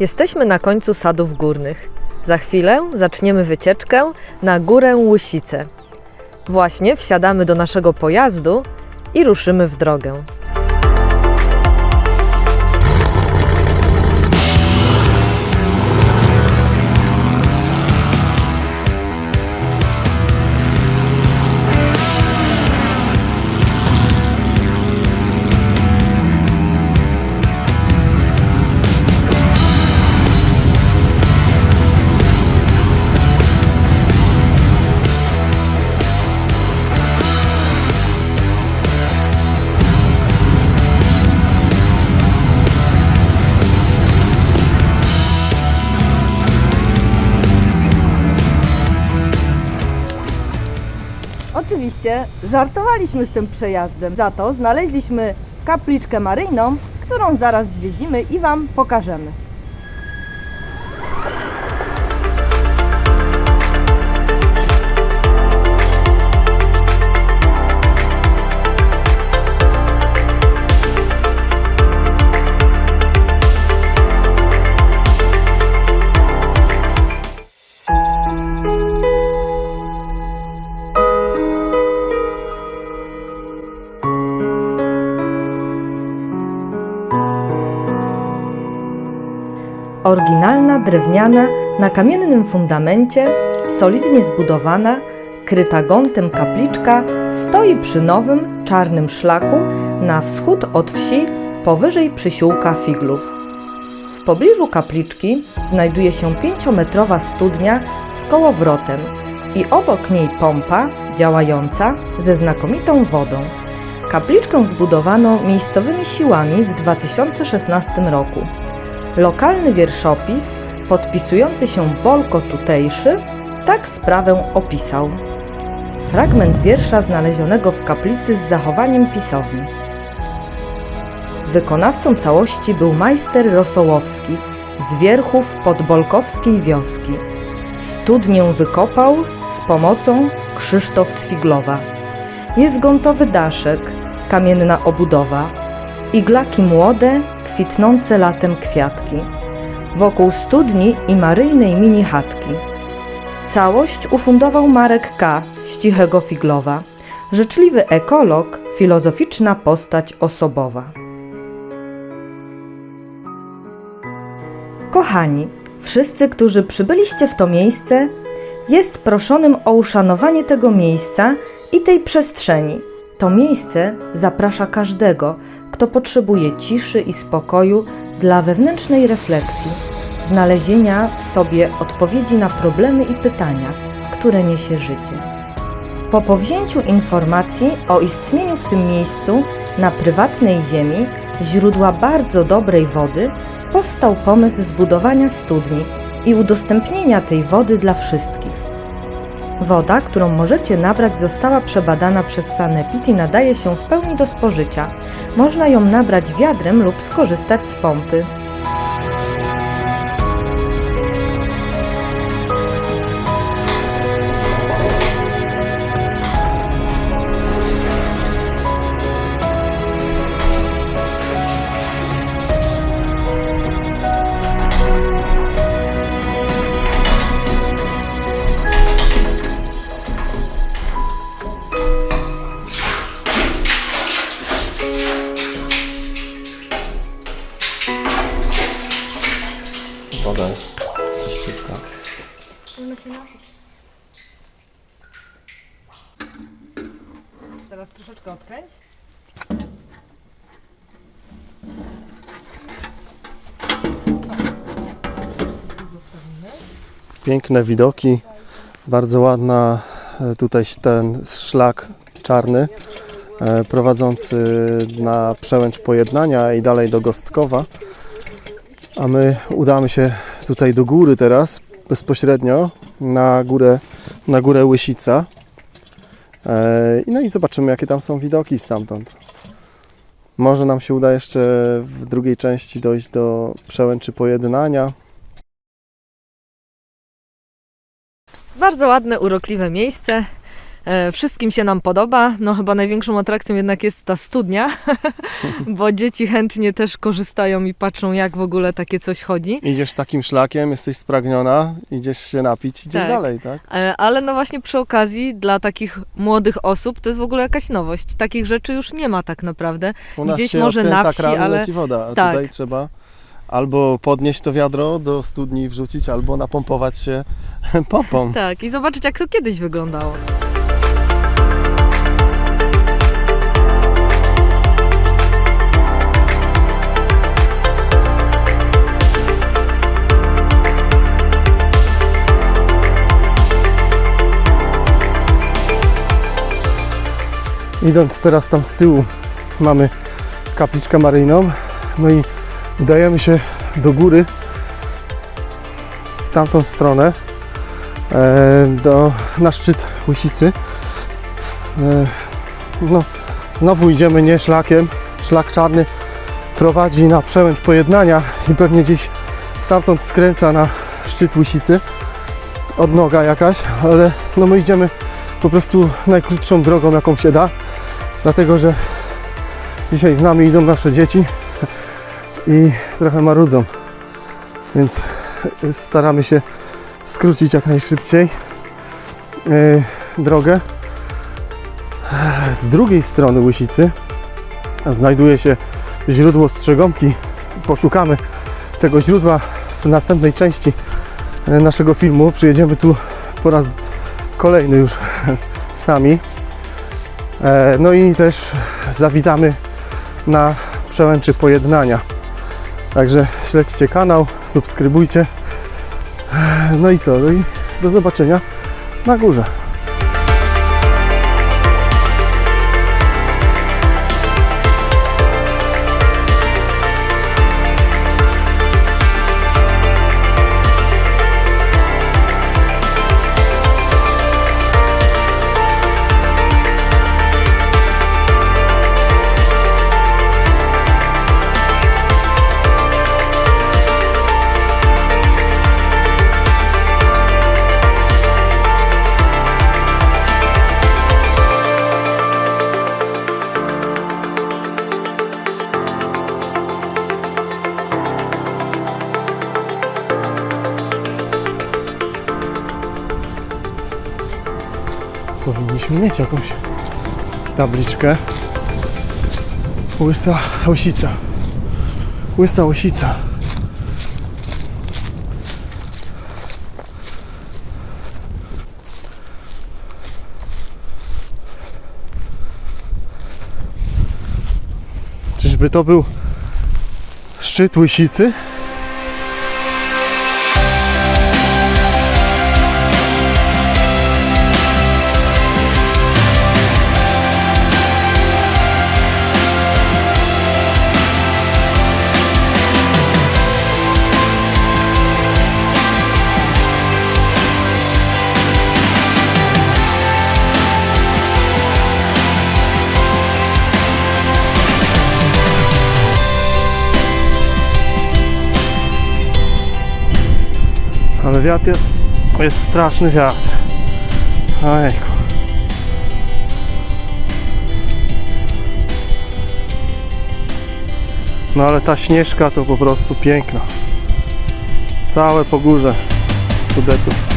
Jesteśmy na końcu sadów górnych. Za chwilę zaczniemy wycieczkę na górę Łysice. Właśnie wsiadamy do naszego pojazdu i ruszymy w drogę. Oczywiście żartowaliśmy z tym przejazdem. Za to znaleźliśmy kapliczkę maryjną, którą zaraz zwiedzimy i Wam pokażemy. Oryginalna, drewniana, na kamiennym fundamencie, solidnie zbudowana, kryta gątem kapliczka stoi przy nowym, czarnym szlaku na wschód od wsi, powyżej przysiłka Figlów. W pobliżu kapliczki znajduje się pięciometrowa studnia z kołowrotem i obok niej pompa działająca ze znakomitą wodą. Kapliczkę zbudowano miejscowymi siłami w 2016 roku. Lokalny wierszopis, podpisujący się Bolko tutejszy, tak sprawę opisał. Fragment wiersza znalezionego w kaplicy z zachowaniem pisowni. Wykonawcą całości był majster Rosołowski z wierchów podbolkowskiej wioski. Studnię wykopał z pomocą Krzysztof Sfiglowa. Jest gontowy daszek, kamienna obudowa, iglaki młode, kwitnące latem kwiatki. Wokół studni i maryjnej mini chatki. Całość ufundował Marek K. z Cichego Figlowa. Życzliwy ekolog, filozoficzna postać osobowa. Kochani, wszyscy, którzy przybyliście w to miejsce, jest proszonym o uszanowanie tego miejsca i tej przestrzeni. To miejsce zaprasza każdego, kto potrzebuje ciszy i spokoju dla wewnętrznej refleksji, znalezienia w sobie odpowiedzi na problemy i pytania, które niesie życie. Po powzięciu informacji o istnieniu w tym miejscu na prywatnej ziemi źródła bardzo dobrej wody, powstał pomysł zbudowania studni i udostępnienia tej wody dla wszystkich. Woda, którą możecie nabrać, została przebadana przez Sanepid i nadaje się w pełni do spożycia. Można ją nabrać wiadrem lub skorzystać z pompy. Woda jest czyściutka. Teraz troszeczkę odkręć. Zostawimy. Piękne widoki, bardzo ładna e, tutaj ten szlak czarny e, prowadzący na przełęcz pojednania i dalej do Gostkowa. A my udamy się tutaj do góry teraz, bezpośrednio na górę, na górę Łysica. E, No i zobaczymy jakie tam są widoki stamtąd. Może nam się uda jeszcze w drugiej części dojść do przełęczy pojednania. Bardzo ładne, urokliwe miejsce. E, Wszystkim się nam podoba. No chyba największą atrakcją jednak jest ta studnia, bo dzieci chętnie też korzystają i patrzą, jak w ogóle takie coś chodzi. Idziesz takim szlakiem, jesteś spragniona, idziesz się napić, idziesz Tak. dalej, tak? E, Ale no właśnie przy okazji dla takich młodych osób to jest w ogóle jakaś nowość. Takich rzeczy już nie ma tak naprawdę. U nas Gdzieś się może na wsi, kran, ale- leci woda, a tak. tutaj trzeba albo podnieść to wiadro do studni i wrzucić, albo napompować się pompą. Tak, i zobaczyć jak to kiedyś wyglądało. Idąc teraz tam z tyłu mamy kapliczkę maryjną, no i udajemy się do góry w tamtą stronę e, do, na szczyt Łysicy. E, no, znowu idziemy nie szlakiem, szlak czarny prowadzi na przełęcz pojednania i pewnie gdzieś stamtąd skręca na szczyt Łysicy. Odnoga jakaś, ale no my idziemy po prostu najkrótszą drogą jaką się da dlatego że dzisiaj z nami idą nasze dzieci i trochę marudzą, więc staramy się skrócić jak najszybciej e, drogę. Z drugiej strony Łysicy znajduje się źródło Strzegomki. Poszukamy tego źródła w następnej części e, naszego filmu. Przyjedziemy tu po raz kolejny już sami. E, No i też zawitamy na przełęczy pojednania. Także śledźcie kanał, subskrybujcie. E, No i co? No i do zobaczenia na górze. Powinniśmy mieć jakąś tabliczkę. Łysa łysica. Łysa łysica. Czyżby to był szczyt łysicy? Wiatr jest, jest straszny wiatr. Ojku. No ale ta śnieżka to po prostu piękna. Całe po górze Sudetów.